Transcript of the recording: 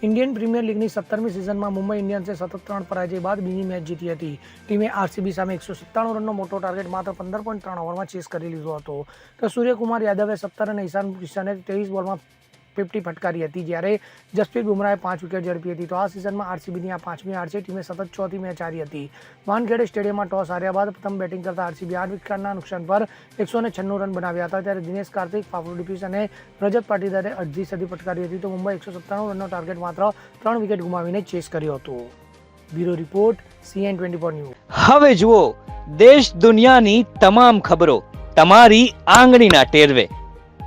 Indian premier લીગની સત્તરમી સિઝનમાં મુંબઈ ઇન્ડિયન્સે સતત ત્રણ પરાજય બાદ બીજી મેચ જીતી હતી. ટીમે આરસીબી સામે એકસો સત્તાણું રનનો મોટો ટાર્ગેટ માત્ર પંદર પોઈન્ટ ત્રણ ઓવરમાં ચેસ કરી લીધો હતો. તો સૂર્યકુમાર યાદવે સત્તર અને ઈશાન કિશાને ત્રેવીસ બોલમાં ફિફ્ટી ફટકારી હતી જ્યારે જસપ્રીત બુમરાહે પાંચ વિકેટ ઝડપી હતી. તો આ સિઝનમાં આરસીબીની આ પાંચમી હાર છે. ટીમે સતત ચોથી મેચ હારી હતી. વાનખેડે સ્ટેડિયમમાં ટોસ હાર્યા બાદ પ્રથમ બેટિંગ કરતા આરસીબી આઠ વિકેટના નુકસાન પર એકસો છન્નું રન બનાવ્યા હતા. ત્યારે દિનેશ કાર્તિક, ફાફડુ ડિપીસ અને રજત પાટીદારે અડધી સદી ફટકારી હતી. તો મુંબઈ એકસો સત્તાણું રનનો ટાર્ગેટ માત્ર ત્રણ વિકેટ ગુમાવીને ચેસ કર્યો હતો. Bureau report CN twenty four news. હવે જુઓ, દેશ દુનિયાની તમામ ખબરો તમારી આંગળીના ટેરવે.